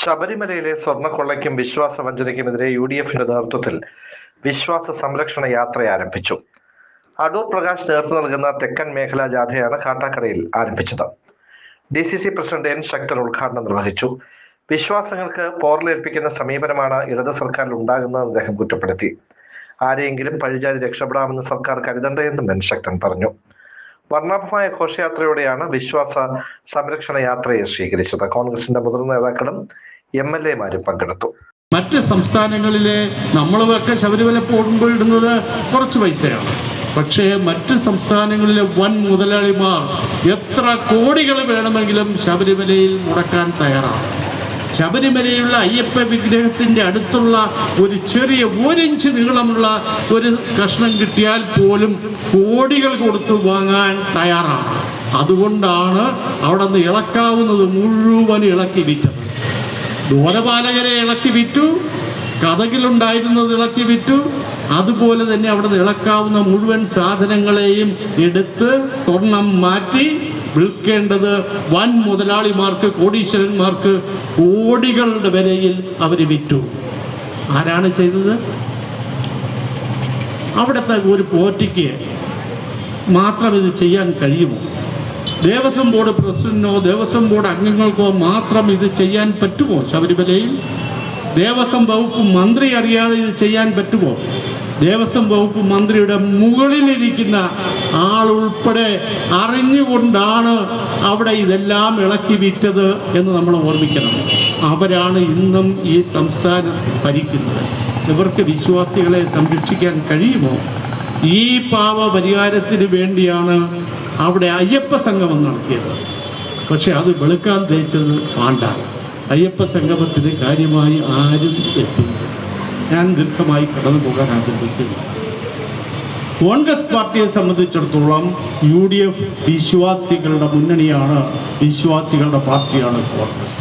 ശബരിമലയിലെ സ്വർണക്കൊള്ളയ്ക്കും വിശ്വാസ വഞ്ചനയ്ക്കുമെതിരെ U D എഫിന്റെ നേതൃത്വത്തിൽ വിശ്വാസ സംരക്ഷണ യാത്ര ആരംഭിച്ചു. അടൂർ പ്രകാശ് നേതൃത്വം നൽകുന്ന തെക്കൻ മേഖലാ ജാഥയാണ് കാട്ടാക്കടയിൽ ആരംഭിച്ചത്. D C C president N Sakthan ഉദ്ഘാടനം നിർവഹിച്ചു. വിശ്വാസങ്ങൾക്ക് പോറലേൽപ്പിക്കുന്ന സമീപനമാണ് ഇടത് സർക്കാരിൽ ഉണ്ടാകുന്നതെന്ന് അദ്ദേഹം കുറ്റപ്പെടുത്തി. ആരെയെങ്കിലും പഴിചാരി രക്ഷപ്പെടാമെന്ന് സർക്കാർ കരുതണ്ടെന്നും എൻ ശക്തൻ പറഞ്ഞു. വർണാഭമായ ഘോഷയാത്രയോടെയാണ് വിശ്വാസ സംരക്ഷണ യാത്രയെ സ്വീകരിച്ചത്. കോൺഗ്രസിന്റെ മുതിർന്ന നേതാക്കളും എം എൽ എമാരും പങ്കെടുത്തു. മറ്റ് സംസ്ഥാനങ്ങളിലെ നമ്മളൊക്കെ ശബരിമല പോകുമ്പോൾ ഇടുന്നത് കുറച്ച് പൈസയാണ്. പക്ഷേ മറ്റ് സംസ്ഥാനങ്ങളിലെ വൻ മുതലാളിമാർ എത്ര കോടികൾ വേണമെങ്കിലും ശബരിമലയിൽ മുടക്കാൻ തയ്യാറാണ്. ശബരിമലയിലുള്ള അയ്യപ്പ വിഗ്രഹത്തിന്റെ അടുത്തുള്ള ഒരു ചെറിയ ഒരിഞ്ച് നീളമുള്ള ഒരു കഷ്ണം കിട്ടിയാൽ പോലും കോടികൾ കൊടുത്തു വാങ്ങാൻ തയ്യാറാണ്. അതുകൊണ്ടാണ് അവിടെ നിന്ന് ഇളക്കാവുന്നത് മുഴുവൻ ഇളക്കി വിറ്റത്. ദൂരപാലകരെ ഇളക്കി വിറ്റു കഥകിലുണ്ടായിരുന്നത് ഇളക്കി വിറ്റു അതുപോലെ തന്നെ അവിടെ നിന്ന് ഇളക്കാവുന്ന മുഴുവൻ സാധനങ്ങളെയും എടുത്ത് സ്വർണം മാറ്റി വിൽക്കേണ്ടത് വൻ മുതലാളിമാർക്ക് കോടീശ്വരന്മാർക്ക് കോടികളുടെ വിലയിൽ അവർ വിറ്റു. ആരാണ് ചെയ്തത്? അവിടുത്തെ ഒരു പോറ്റിക്ക് മാത്രം ഇത് ചെയ്യാൻ കഴിയുമോ? ദേവസ്വം ബോർഡ് പ്രസിഡന്റിനോ ദേവസ്വം ബോർഡ് അംഗങ്ങൾക്കോ മാത്രം ഇത് ചെയ്യാൻ പറ്റുമോ ശബരിമലയിൽ? ദേവസ്വം വകുപ്പ് മന്ത്രി അറിയാതെ ഇത് ചെയ്യാൻ പറ്റുമോ? ദേവസ്വം വകുപ്പ് മന്ത്രിയുടെ മുകളിലിരിക്കുന്ന ആളുൾപ്പെടെ അറിഞ്ഞുകൊണ്ടാണ് അവിടെ ഇതെല്ലാം ഇളക്കി വിറ്റത് എന്ന് നമ്മൾ ഓർമ്മിക്കണം. അവരാണ് ഇന്നും ഈ സംസ്ഥാനം ഭരിക്കുന്നത്. ഇവർക്ക് വിശ്വാസികളെ സംരക്ഷിക്കാൻ കഴിയുമോ? ഈ പാവ പരിഹാരത്തിന് വേണ്ടിയാണ് അവിടെ അയ്യപ്പ സംഗമം നടത്തിയത്. പക്ഷെ അത് വെളുക്കാൻ തേച്ചത് പാണ്ട അയ്യപ്പ സംഗമത്തിന് കാര്യമായി ആരും എത്തിയില്ല ഞാൻ ദീർഘമായി കടന്നു പോകാൻ ആഗ്രഹിക്കുന്നു കോൺഗ്രസ് പാർട്ടിയെ സംബന്ധിച്ചിടത്തോളം യു ഡി എഫ് വിശ്വാസികളുടെ മുന്നണിയാണ് വിശ്വാസികളുടെ പാർട്ടിയാണ് കോൺഗ്രസ്.